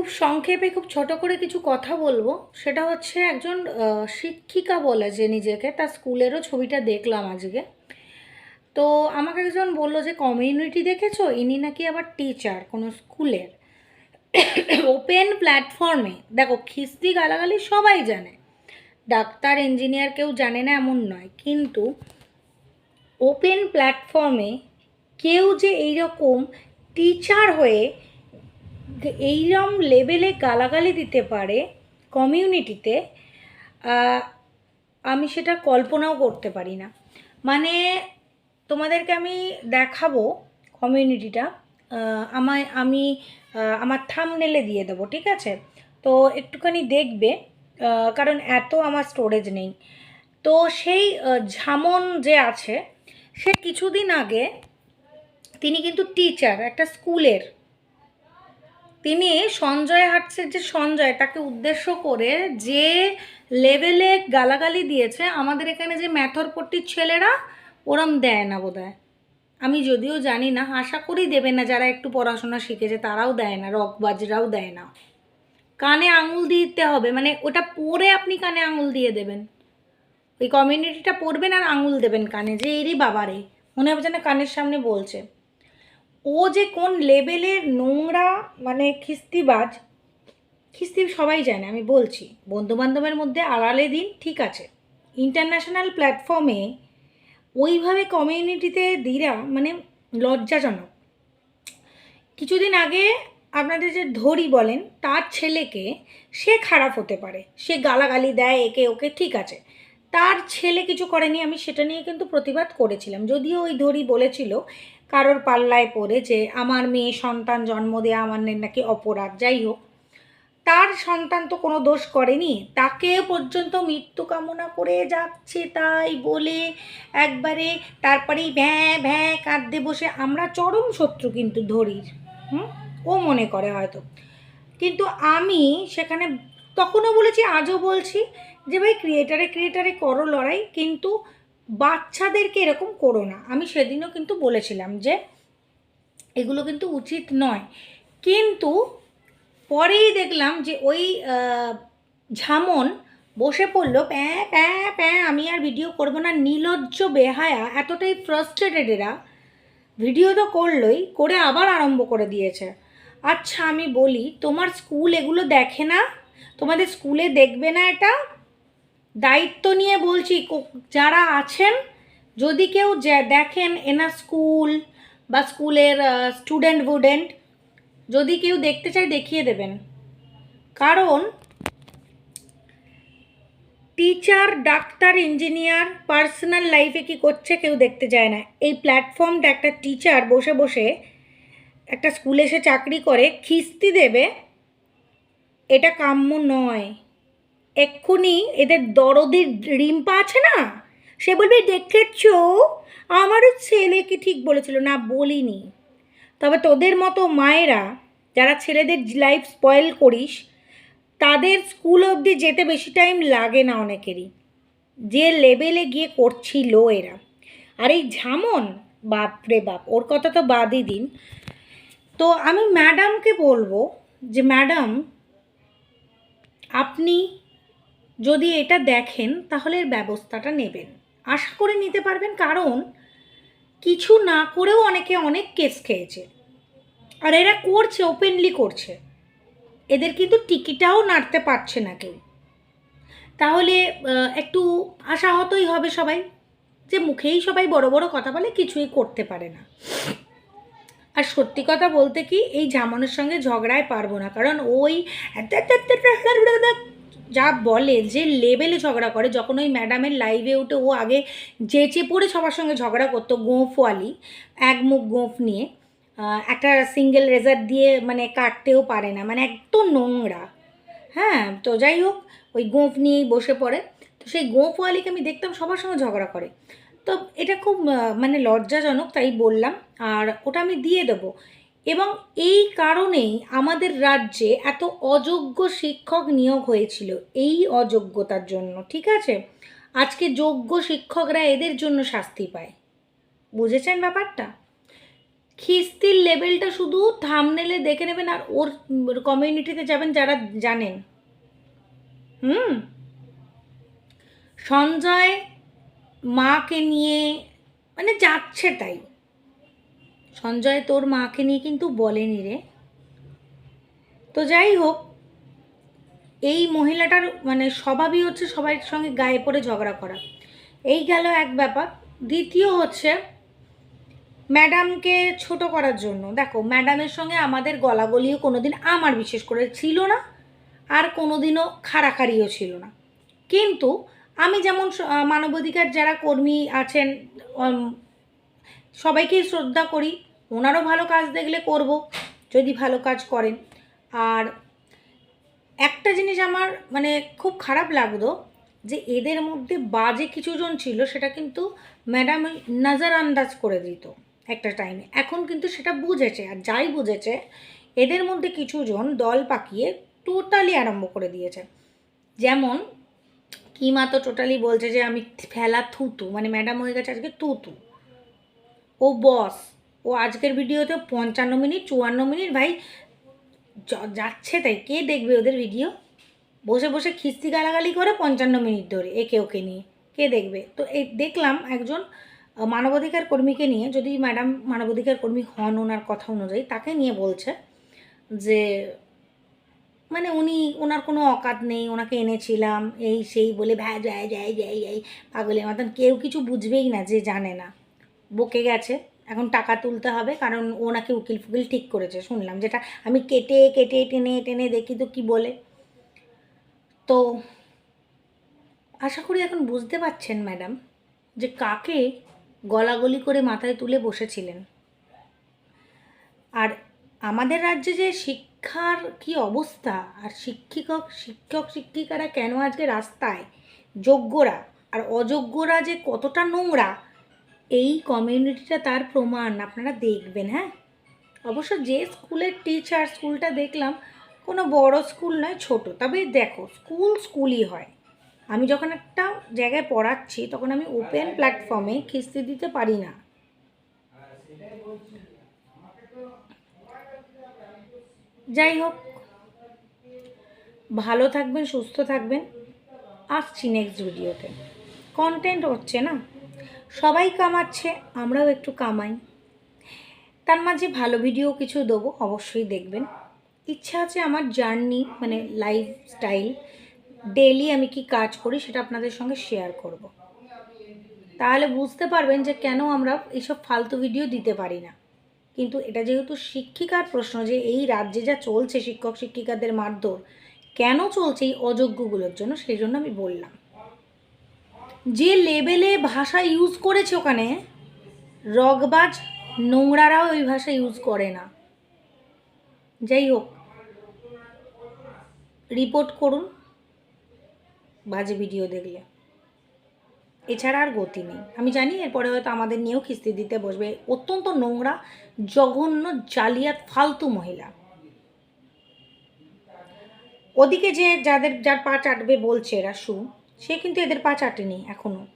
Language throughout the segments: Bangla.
খুব সংক্ষেপে খুব ছোট করে কিছু কথা বলব। সেটা হচ্ছে একজন শিক্ষিকা বলে যে নিজেকে, তার স্কুলেরও ছবিটা দেখলাম আজকে। তো আমাকে একজন বলল যে কমিউনিটি দেখেছ? ইনি নাকি আবার টিচার কোনো স্কুলের। ওপেন প্ল্যাটফর্মে দেখো, খিস্তি গালাগালি সবাই জানে। ডাক্তার ইঞ্জিনিয়ার কেউ জানে না এমন নয়। কিন্তু ওপেন প্ল্যাটফর্মে কেউ যে এইরকম টিচার হয়ে এইরকম লেভেলে গালাগালি দিতে পারে কমিউনিটিতে আমি সেটা কল্পনাও করতে পারি না। মানে তোমাদেরকে আমি দেখাবো কমিউনিটিটা আমায়, আমি আমার থামনেলে দিয়ে দেবো, ঠিক আছে? তো একটুখানি দেখবে কারণ এত আমার স্টোরেজ নেই। তো সেই ঝামন যে আছে, সে কিছুদিন আগে, তিনি কিন্তু টিচার একটা স্কুলের তিনি সঞ্জয় হাটসের যে সঞ্জয়, তাকে উদ্দেশ্য করে যে লেভেলে গালাগালি দিয়েছে, আমাদের এখানে যে ম্যাথরপট্টির ছেলেরা, ওরম দেয় না বোধহয়। আমি যদিও জানি না, আশা করি দেবে না, যারা একটু পড়াশোনা শিখেছে তারাও দেয় না, রকবাজরাও দেয় না। কানে আঙুল দিতে হবে মানে ওটা পরে আপনি কানে আঙুল দিয়ে দেবেন। ওই কমিউনিটিটা পড়বেন আর আঙুল দেবেন কানে, যে এরই বাবারে। মনে হবে যেন কানের সামনে বলছে। ও যে কোন লেভেলের নোংরা মানে খিস্তিবাজ, খিস্তি সবাই জানে, আমি বলছি। বন্ধু বান্ধবের মধ্যে আড়ালে দিন, ঠিক আছে। ইন্টারন্যাশনাল প্ল্যাটফর্মে ওইভাবে কমিউনিটিতে দিরা মানে লজ্জাজনক। কিছুদিন আগে আপনাদের যে ধরি বলেন, তার ছেলেকে সে খারাপ হতে পারে। সে গালাগালি দেয় একে ওকে, ঠিক আছে। তার ছেলে কিছু করেনি, আমি সেটা নিয়ে কিন্তু প্রতিবাদ করেছিলাম। যদিও ওই ধরি বলেছিল কারোর পাল্লায় পড়ে যে আমার মেয়ে সন্তান জন্ম দেওয়া আমার নাকি অপরাধ, যাই হোক। তার সন্তান তো কোনো দোষ করেনি, তাকে পর্যন্ত মৃত্যু কামনা করে যাচ্ছে তাই বলে একবারে তারপরেই ভ্যাঁ ভ্যাঁ কাঁদতে বসে আমরা চরম শত্রু কিন্তু ধরির, হুম? ও মনে করে হয়তো। কিন্তু আমি সেখানে তখনও বলেছি, আজও বলছি যে ভাই ক্রিয়েটারে ক্রিয়েটারে করো লড়াই, কিন্তু বাচ্চাদেরকে এরকম করো না। আমি সেদিনও কিন্তু বলেছিলাম যে, এগুলো কিন্তু উচিত নয়। কিন্তু পরেই দেখলাম যে ওই ঝামন বসে পড়ল, প্যাঁ প্যাঁ প্যাঁ, আমি আর ভিডিও করব না। নির্লজ্জ বেহায়া, এতটাই ফ্রাস্ট্রেটেড এরা। ভিডিও তো করলোই, করে আবার আরম্ভ করে দিয়েছে। আচ্ছা আমি বলি, তোমার স্কুল এগুলো দেখে না? তোমাদের স্কুলে দেখবে না এটা? দায়িত্ব নিয়ে বলছি যারা আছেন, যদি কেউ দেখেন এনার স্কুল বা স্কুলের স্টুডেন্ট বুডেন্ট যদি কেউ দেখতে চায় দেখিয়ে দেবেন। কারণ টিচার ডাক্তার ইঞ্জিনিয়ার পার্সোনাল লাইফে কি করছে কেউ দেখতে যায় না। এই প্ল্যাটফর্মটা একটা টিচার বসে বসে একটা স্কুলে এসে চাকরি করে, খিস্তি দেবে, এটা কাম্য নয়। এক্ষুনি এদের দরদের রিম্পা আছে না? সে বলবে, দেখেছ? আমারও ছেলেকে ঠিক বলেছিল, না বলিনি। তবে তোদের মতো মায়েরা, যারা ছেলেদের লাইফ স্পয়েল করিস, তাদের স্কুল অবধি যেতে বেশি টাইম লাগে না অনেকেরই। যে লেভেলে গিয়ে করছিল এরা। আর এই ঝামন, বাপরে বাপ, ওর কথা তো বাদই দিন। তো আমি ম্যাডামকে বলব যে ম্যাডাম আপনি যদি এটা দেখেন, তাহলে এর ব্যবস্থাটা নেবেন। আশা করে নিতে পারবেন, কারণ কিছু না করেও অনেকে অনেক কেস খেয়েছে। আর এরা করছে ওপেনলি করছে। এদের কিন্তু টিকিটাও নাড়তে পারছে না কেউ। তাহলে একটু আশাহতই হবে সবাই, যে মুখেই সবাই বড় বড় কথা বলে, কিছুই করতে পারে না। আর সত্যি কথা বলতে কি, এই জামানোর সঙ্গে ঝগড়ায় পারব না। কারণ ওই যা বলে, যে লেভেলে ঝগড়া করে, যখন ওই ম্যাডামের লাইভে উঠে ও আগে যেচে পড়ে সবার সঙ্গে ঝগড়া করতো গোঁফওয়ালি এক মুখ গোঁফ নিয়ে একটা সিঙ্গেল রেজার দিয়ে মানে কাটতেও পারে না মানে একদম নোংরা। হ্যাঁ তো যাই হোক, ওই গোঁফ নিয়েই বসে পড়ে। তো সেই গোঁফওয়ালিকে আমি দেখতাম সবার সঙ্গে ঝগড়া করে। তো এটা খুব মানে লজ্জাজনক, তাই বললাম। আর ওটা আমি দিয়ে দেবো। এবং এই কারণেই আমাদের রাজ্যে এত অযোগ্য শিক্ষক নিয়োগ হয়েছিল এই অযোগ্যতার জন্য, ঠিক আছে? আজকে যোগ্য শিক্ষকরা এদের জন্য শাস্তি পায়। বুঝেছেন ব্যাপারটা? খিস্তির লেভেলটা শুধু থামনেলে দেখে নেবেন আর ওর কমিউনিটিতে যাবেন যারা জানেন। হুম? সঞ্জয় মাকে নিয়ে মানে যাচ্ছে তাই। সঞ্জয় তোর মাকে নিয়ে কিন্তু বলেনি রে। তো যাই হোক, এই মহিলাটার মানে স্বভাবই হচ্ছে সবার সঙ্গে গায়ে পড়ে ঝগড়া করা। এই গেল এক ব্যাপার। দ্বিতীয় হচ্ছে, ম্যাডামকে ছোট করার জন্য। দেখো, ম্যাডামের সঙ্গে আমাদের গলাগলিও কোনোদিন আমার বিশেষ করে ছিল না, আর কোনোদিনও খাড়াখাড়িও ছিল না। কিন্তু আমি যেমন মানবাধিকার যারা কর্মী আছেন সবাইকেই শ্রদ্ধা করি, ওনারও ভালো কাজ দেখলে করব, যদি ভালো কাজ করেন। আর একটা জিনিস আমার মানে খুব খারাপ লাগতো যে এদের মধ্যে বাজে কিছুজন ছিল, সেটা কিন্তু ম্যাডাম নজর আন্দাজ করে দিত একটা টাইমে এখন কিন্তু সেটা বুঝেছে, আর যাই বুঝেছে, এদের মধ্যে কিছুজন দল পাকিয়ে টোটালি আরম্ভ করে দিয়েছে। যেমন কিমা তো টোটালি বলছে যে আমি ফেলা থুতু মানে ম্যাডাম হয়ে গেছে আজকে তুতু ও বস, ও আজকের ভিডিওতে পঞ্চান্ন মিনিট, চুয়ান্ন মিনিট, ভাই যাচ্ছে তাই, কে দেখবে ওদের ভিডিও বসে বসে খিস্তি গালাগালি করে পঞ্চান্ন মিনিট ধরে, একে ওকে নিয়ে, কে দেখবে? তো এই, দেখলাম একজন মানবাধিকার কর্মীকে নিয়ে, যদি ম্যাডাম মানবাধিকার কর্মী হন ওনার কথা অনুযায়ী, তাকে নিয়ে বলছে যে মানে উনি, ওনার কোনো অকাত নেই, ওনাকে এনেছিলাম, এই সেই বলে ভ্যা যায় যায় যায় যাই, পাগলের মতন কেউ কিছু বুঝবেই না, যে জানে না। বকে গেছে। এখন টাকা তুলতে হবে, কারণ ও নাকি উকিল ফুকিল ঠিক করেছে। শুনলাম যেটা, আমি কেটে কেটে, টেনে টেনে দেখি তো কি বলে। তো আশা করি এখন বুঝতে পারছেন, ম্যাডাম, যে কাকে গলাগলি করে মাথায় তুলে বসেছিলেন। আর আমাদের রাজ্যে যে শিক্ষার কি অবস্থা, আর শিক্ষিকক, শিক্ষক, শিক্ষিকারা কেন আজকে রাস্তায়? যোগ্যরা, আর অযোগ্যরা যে কতটা নোংরা এই কমিউনিটিটা তার প্রমাণ, আপনারা দেখবেন হ্যাঁ? অবশ্য যে স্কুলের টিচার স্কুলটা দেখলাম, কোনো বড় স্কুল নয়, ছোট। তবে দেখো, স্কুল স্কুলই হয়। আমি যখন একটা জায়গায় পড়াচ্ছি, তখন আমি ওপেন প্ল্যাটফর্মে খিস্তি দিতে পারি না। যাই হোক, ভালো থাকবেন, সুস্থ থাকবেন। আসছি নেক্সট ভিডিওতে কন্টেন্ট হচ্ছে না। সবাই কামাচ্ছে, আমরাও একটু কামাই। তার মাঝে ভালো ভিডিও কিছু দেবো, অবশ্যই দেখবেন। ইচ্ছা আছে আমার জার্নি মানে লাইফ স্টাইল ডেলি আমি কি কাজ করি সেটা আপনাদের সঙ্গে শেয়ার করব। তাহলে বুঝতে পারবেন যে কেন আমরা এইসব ফালতু ভিডিও দিতে পারি না। কিন্তু এটা যেহেতু শিক্ষিকার প্রশ্ন যে এই রাজ্যে যা চলছে শিক্ষক শিক্ষিকাদের মারধর, কেন চলছে এই অযোগ্যগুলোর জন্য, সেই জন্য আমি বললাম। যে লেভেলে ভাষা ইউজ করেছে ওখানে, রগবাজ নোংরারাও ওই ভাষা ইউজ করে না। যাই হোক রিপোর্ট করুন, বাজে ভিডিও দেখলে। এছাড়া আর গতি নেই। আমি জানি এরপরে হয়তো আমাদের নিয়েও কিস্তি দিতে বসবে। অত্যন্ত নোংরা, জঘন্য, জালিয়াত, ফালতু মহিলা। ওদিকে যে যাদের, যার পা চাটবে বলছে এরা সু সে কিন্তু এদের পা চাটেনি এখনও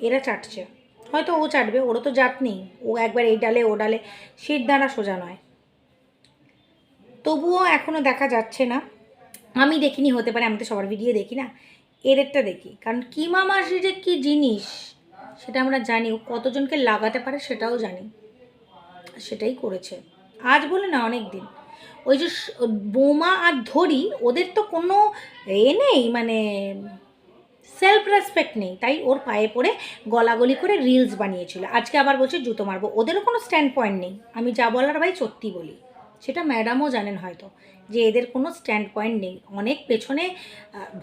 এরা চাটছে। হয়তো ও চাটবে, ওরও তো জাত নেই। ও একবার এই ডালে, ও ডালে শীত দানা সোজা নয়। তবুও এখনও দেখা যাচ্ছে না। আমি দেখিনি, হতে পারে আমি তো সবার ভিডিও দেখি না। এদেরটা দেখি। কারণ কিমা মাসি যে কী জিনিস, সেটা আমরা জানি। ও কতজনকে লাগাতে পারে সেটাও জানি। সেটাই করেছে। আজ বলে না, অনেক দিন। ওই যে বোমা আর ধরি, ওদের তো কোনো এ নেই মানে সেলফ রেসপেক্ট নেই, তাই ওর পায়ে পড়ে গলাগলি করে রিলস বানিয়েছিল। আজকে আবার বলছে, জুতো মারবো। ওদেরও কোনো স্ট্যান্ড পয়েন্ট নেই। আমি যা বলার ভাই সত্যি বলি। সেটা ম্যাডামও জানেন হয়তো যে এদের কোনো স্ট্যান্ড পয়েন্ট নেই। অনেক পেছনে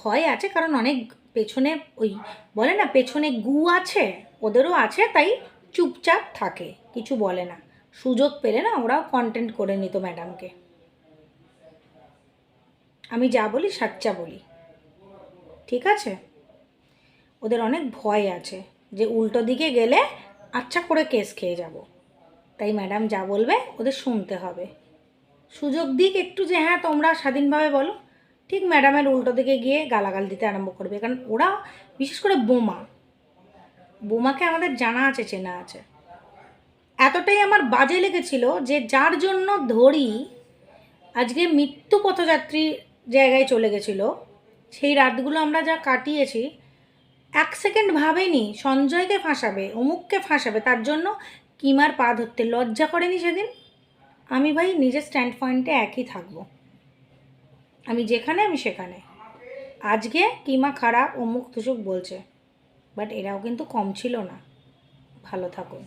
ভয় আছে, কারণ অনেক পেছনে ওই বলে না, পেছনে গু আছে, ওদেরও আছে, তাই চুপচাপ থাকে, কিছু বলে না। সুযোগ পেলে না ওরাও কন্টেন্ট করে নিত ম্যাডামকে আমি যা বলি, সাচ্চা বলি। ঠিক আছে? ওদের অনেক ভয় আছে যে উল্টো দিকে গেলে আচ্ছা করে কেস খেয়ে যাব। তাই ম্যাডাম যা বলবে ওদের শুনতে হবে। সুযোগ দিক একটু যে হ্যাঁ তোমরা স্বাধীনভাবে বলো। ঠিক ম্যাডামের উল্টো দিকে গিয়ে গালাগাল দিতে আরম্ভ করবে। কারণ ওরা বিশেষ করে বোমা। বোমাকে আমাদের জানা আছে, চেনা আছে। এতটাই আমার বাজে লেগেছিল যে যার জন্য ধরি আজকে মৃত্যু পথযাত্রী জায়গায় চলে গেছিল, সেই রাতগুলো আমরা যা কাটিয়েছি এক সেকেন্ড ভাবেনি, সঞ্জয়কে ফাঁসাবে, অমুককে ফাঁসাবে, তার জন্য কিমার পা ধরতে লজ্জা করেনি সেদিন? আমি ভাই নিজের স্ট্যান্ড পয়েন্টে একই থাকব। আমি যেখানে, আমি সেখানে। আজকে কিমা খারাপ অমুক তুসুক বলছে বাট এরাও কিন্তু কম ছিল না। ভালো থাকুন।